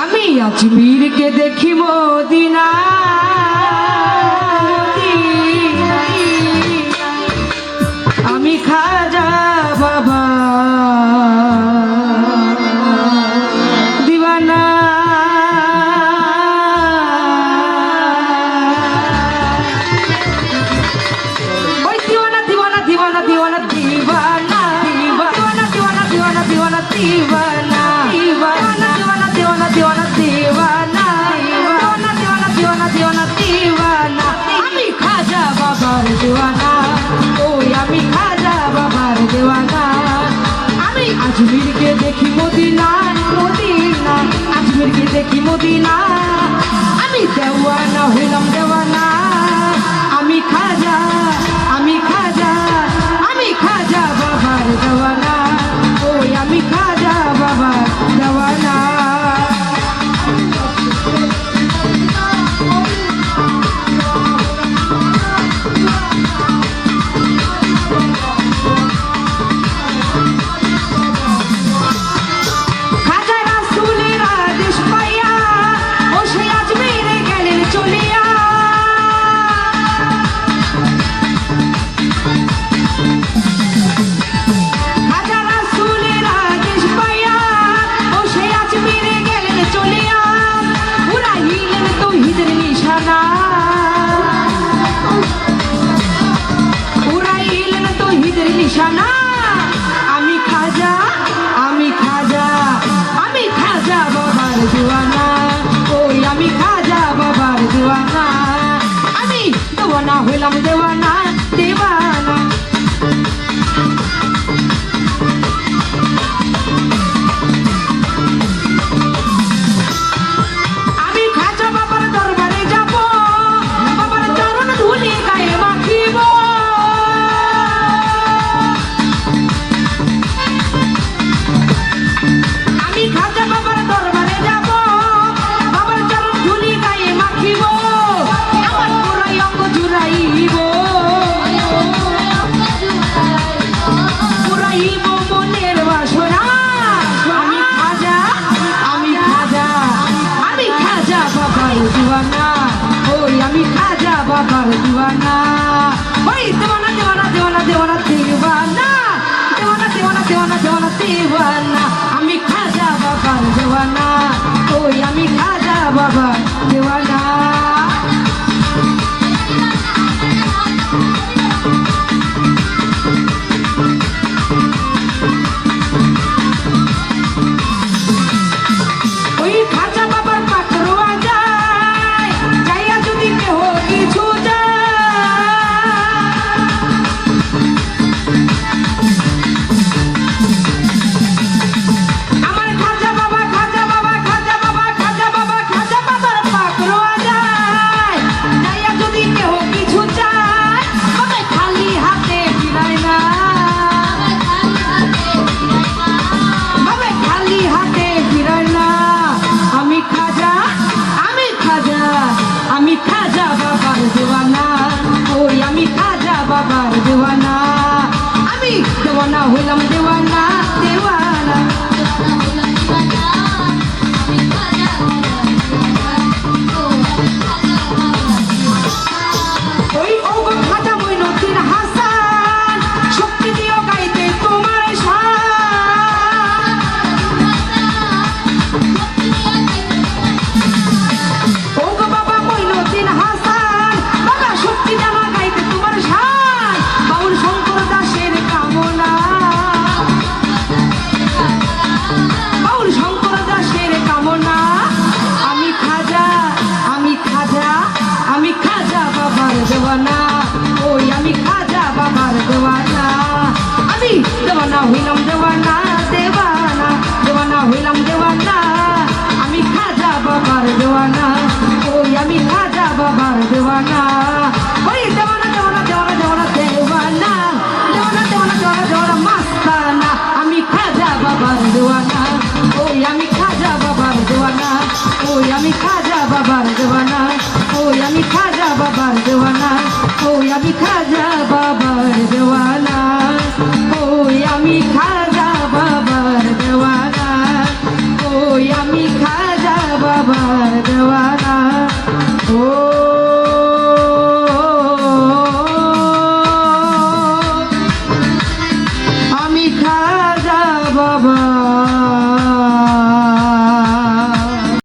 আমি আজমিরকে দেখি মদিনা আমি খাজা বাবা। দিওয়ানা ওই দিওয়ানা দিওয়ানা দিওয়ানা দিওয়ানা দিওয়ানা দিওয়ানা দিওয়ানা দিওয়ানা দিওয়ানা দিওয়ানা বাবার দিওয়ানা ওই আমি খাজা বাবার দিওয়ানা আমি আজমিরকে দেখি মদিনা মদিনা আজমিরকে দেখি মদিনা আমি দেওয়ানা হইলাম দেওয়ানা। আমি খাজা আমি খাজা come down. দিওয়ানা। আমি খাজা বাবার দিওয়ানা। ওই দেওয়ানা দেওয়ানা দেওয়ানা দেওয়ানা দিওয়ানা। দেওয়ানা দেওয়ানা দেওয়ানা দেওয়ানা দিওয়ানা। আমি খাজা বাবার দেওয়ানা। ওই আমি খাজা বাবার দেওয়ানা। হইলাম দেওয়ানা দেওয়ানা দেওয়ানা হইলাম দেওয়ানা। আমি খাজা বাবার দেওয়ানা, ওই আমি খাজা বাবার দেওয়ানা। ওই দেওয়ানা দেওয়ানা দেওয়ানা দেওয়ানা দেওয়ানা। দেওয়ানা দেওয়ানা দেওয়ানা দেওয়ানা, মাস্তানা। আমি খাজা বাবার দেওয়ানা, ওই আমি খাজা বাবার দেওয়ানা। ওই আমি খাজা বাবার দেওয়ানা।